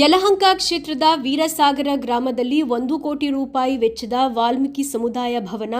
ಯಲಹಂಕ ಕ್ಷೇತ್ರದ ವೀರಸಾಗರ ಗ್ರಾಮದಲ್ಲಿ ಒಂದು ಕೋಟಿ ರೂಪಾಯಿ ವೆಚ್ಚದ ವಾಲ್ಮೀಕಿ ಸಮುದಾಯ ಭವನ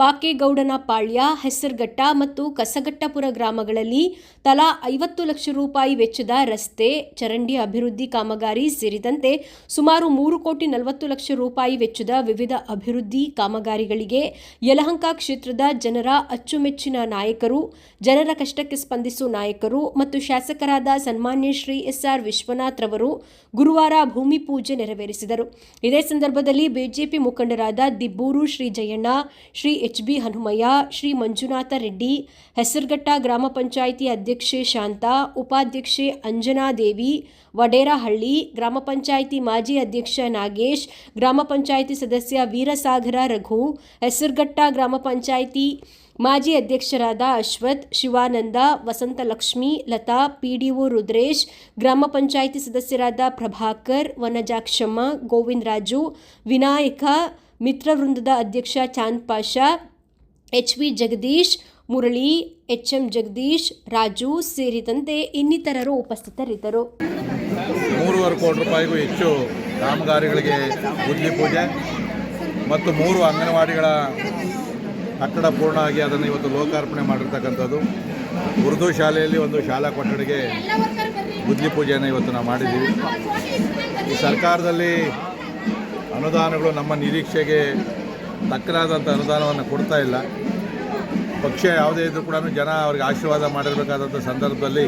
ಪಾಕೇಗೌಡನ ಪಾಳ್ಯ, ಹೆಸರಘಟ್ಟ ಮತ್ತು ಕಸಗಟ್ಟಪುರ ಗ್ರಾಮಗಳಲ್ಲಿ ತಲಾ ಐವತ್ತು ಲಕ್ಷ ರೂಪಾಯಿ ವೆಚ್ಚದ ರಸ್ತೆ, ಚರಂಡಿ ಅಭಿವೃದ್ಧಿ ಕಾಮಗಾರಿ ಸೇರಿದಂತೆ ಸುಮಾರು ಮೂರು ಕೋಟಿ ನಲವತ್ತು ಲಕ್ಷ ರೂಪಾಯಿ ವೆಚ್ಚದ ವಿವಿಧ ಅಭಿವೃದ್ಧಿ ಕಾಮಗಾರಿಗಳಿಗೆ ಯಲಹಂಕ ಕ್ಷೇತ್ರದ ಜನರ ಅಚ್ಚುಮೆಚ್ಚಿನ ನಾಯಕರು, ಜನರ ಕಷ್ಟಕ್ಕೆ ಸ್ಪಂದಿಸುವ ನಾಯಕರು ಮತ್ತು ಶಾಸಕರಾದ ಸನ್ಮಾನ್ಯ ಶ್ರೀ ಎಸ್ಆರ್ ವಿಶ್ವನಾಥ್ ರವರು ಗುರುವಾರ ಭೂಮಿ ಪೂಜೆ ನೆರವೇರಿಸಿದರು. ಇದೇ ಸಂದರ್ಭದಲ್ಲಿ ಬಿಜೆಪಿ ಮುಖಂಡರಾದ ದಿಬ್ಬೂರು ಶ್ರೀ ಜಯಣ್ಣ, ಶ್ರೀ ಎಚ್ ಬಿ ಹನುಮಯ್ಯ, ಶ್ರೀ ಮಂಜುನಾಥ ರೆಡ್ಡಿ, ಹೆಸರಘಟ್ಟ ಗ್ರಾಮ ಪಂಚಾಯಿತಿ ಅಧ್ಯಕ್ಷೆ ಶಾಂತಾ, ಉಪಾಧ್ಯಕ್ಷೆ ಅಂಜನಾದೇವಿ, ವಡೇರಹಳ್ಳಿ ಗ್ರಾಮ ಪಂಚಾಯಿತಿ ಮಾಜಿ ಅಧ್ಯಕ್ಷ ನಾಗೇಶ್, ಗ್ರಾಮ ಪಂಚಾಯಿತಿ ಸದಸ್ಯ ವೀರಸಾಗರ ರಘು, ಹೆಸರಘಟ್ಟ ಗ್ರಾಮ ಪಂಚಾಯಿತಿ ಮಾಜಿ ಅಧ್ಯಕ್ಷರಾದ ಅಶ್ವಥ್, ಶಿವಾನಂದ ವಸಂತಲಕ್ಷ್ಮಿ ಲತಾ, ಪಿಡಿಒ ರುದ್ರೇಶ್, ಗ್ರಾಮ ಪಂಚಾಯಿತಿ ಸದಸ್ಯರಾದ ಪ್ರಭಾಕರ್, ವನಜಾಕ್ಷಮ್ಮ, ಗೋವಿಂದರಾಜು, ವಿನಾಯಕ ಮಿತ್ರ ವೃಂದದ ಅಧ್ಯಕ್ಷ Chand Pasha, H V Jagadish, Murali, H M Jagadish, Raju ಸೇರಿದಂತೆ ಇನ್ನಿತರರು ಉಪಸ್ಥಿತರಿದ್ದರು. ಮೂರುವರೆ ಕೋಟಿ ರೂಪಾಯಿಗೂ ಹೆಚ್ಚು ಕಾಮಗಾರಿಗಳಿಗೆ ಬುದ್ಧಿ ಪೂಜೆ ಮತ್ತು ಮೂರು ಅಂಗನವಾಡಿಗಳ ಕಟ್ಟಡ ಪೂರ್ಣ ಆಗಿ ಅದನ್ನು ಇವತ್ತು ಲೋಕಾರ್ಪಣೆ ಮಾಡಿರ್ತಕ್ಕಂಥದ್ದು. ಉರ್ದು ಶಾಲೆಯಲ್ಲಿ ಒಂದು ಶಾಲಾ ಕೊಠಡಿಗೆ ಬುದ್ಧಿ ಪೂಜೆಯನ್ನು ಇವತ್ತು ನಾವು ಮಾಡಿದ್ದೀವಿ. ಈ ಸರ್ಕಾರದಲ್ಲಿ ಅನುದಾನಗಳು ನಮ್ಮ ನಿರೀಕ್ಷೆಗೆ ತಕ್ಕನಾದಂಥ ಅನುದಾನವನ್ನು ಕೊಡ್ತಾ ಇಲ್ಲ. ಪಕ್ಷ ಯಾವುದೇ ಇದ್ದರೂ ಕೂಡ ಜನ ಅವ್ರಿಗೆ ಆಶೀರ್ವಾದ ಮಾಡಿರಬೇಕಾದಂಥ ಸಂದರ್ಭದಲ್ಲಿ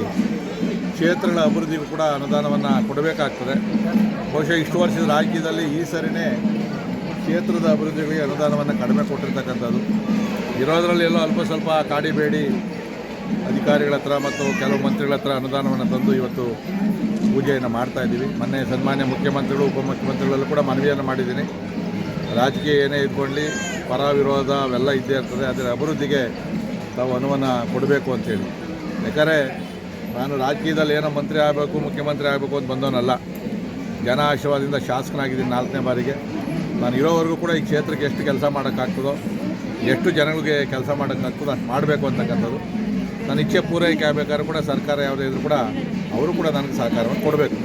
ಕ್ಷೇತ್ರಗಳ ಅಭಿವೃದ್ಧಿಗೂ ಕೂಡ ಅನುದಾನವನ್ನು ಕೊಡಬೇಕಾಗ್ತದೆ. ಬಹುಶಃ ಇಷ್ಟು ವರ್ಷದ ರಾಜ್ಯದಲ್ಲಿ ಈ ಸರಿನೇ ಕ್ಷೇತ್ರದ ಅಭಿವೃದ್ಧಿಗಳಿಗೆ ಅನುದಾನವನ್ನು ಕಡಿಮೆ ಕೊಟ್ಟಿರ್ತಕ್ಕಂಥದ್ದು. ಇರೋದರಲ್ಲಿ ಎಲ್ಲೋ ಅಲ್ಪ ಸ್ವಲ್ಪ ಕಾಡಿಬೇಡಿ ಅಧಿಕಾರಿಗಳ ಹತ್ರ ಮತ್ತು ಕೆಲವು ಮಂತ್ರಿಗಳ ಹತ್ರ ಅನುದಾನವನ್ನು ತಂದು ಇವತ್ತು ಪೂಜೆಯನ್ನು ಮಾಡ್ತಾ ಇದ್ದೀವಿ. ಮೊನ್ನೆ ಸನ್ಮಾನ್ಯ ಮುಖ್ಯಮಂತ್ರಿಗಳು, ಉಪಮುಖ್ಯಮಂತ್ರಿಗಳಲ್ಲೂ ಕೂಡ ಮನವಿಯನ್ನು ಮಾಡಿದ್ದೀನಿ. ರಾಜಕೀಯ ಏನೇ ಇದ್ಕೊಳ್ಳಿ ಪರ ವಿರೋಧ ಅವೆಲ್ಲ ಇದ್ದೇ ಇರ್ತದೆ. ಅದರ ಅಭಿವೃದ್ಧಿಗೆ ತಾವು ಅನುವನ್ನು ಕೊಡಬೇಕು ಅಂತೇಳಿ ಯಾಕಂದರೆ ನಾನು ರಾಜಕೀಯದಲ್ಲಿ ಏನೋ ಮಂತ್ರಿ ಆಗಬೇಕು, ಮುಖ್ಯಮಂತ್ರಿ ಆಗಬೇಕು ಅಂತ ಬಂದವನಲ್ಲ. ಜನ ಆಶೀರ್ವಾದದಿಂದ ಶಾಸಕನಾಗಿದ್ದೀನಿ ನಾಲ್ಕನೇ ಬಾರಿಗೆ. ನಾನು ಇರೋವರೆಗೂ ಕೂಡ ಈ ಕ್ಷೇತ್ರಕ್ಕೆ ಎಷ್ಟು ಕೆಲಸ ಮಾಡೋಕ್ಕಾಗ್ತದೋ, ಎಷ್ಟು ಜನಗಳಿಗೆ ಕೆಲಸ ಮಾಡೋಕ್ಕಾಗ್ತದೋ, ಅಷ್ಟು ಮಾಡಬೇಕು ಅಂತಕ್ಕಂಥದ್ದು. ನನ್ನ ಇಚ್ಛೆ ಪೂರೈಕೆ ಆಗಬೇಕಾದ್ರೂ ಕೂಡ ಸರ್ಕಾರ ಯಾವುದೇ ಇದ್ರೂ ಕೂಡ ಅವರು ಕೂಡ ನನಗೆ ಸಹಕಾರವನ್ನು ಕೊಡಬೇಕು.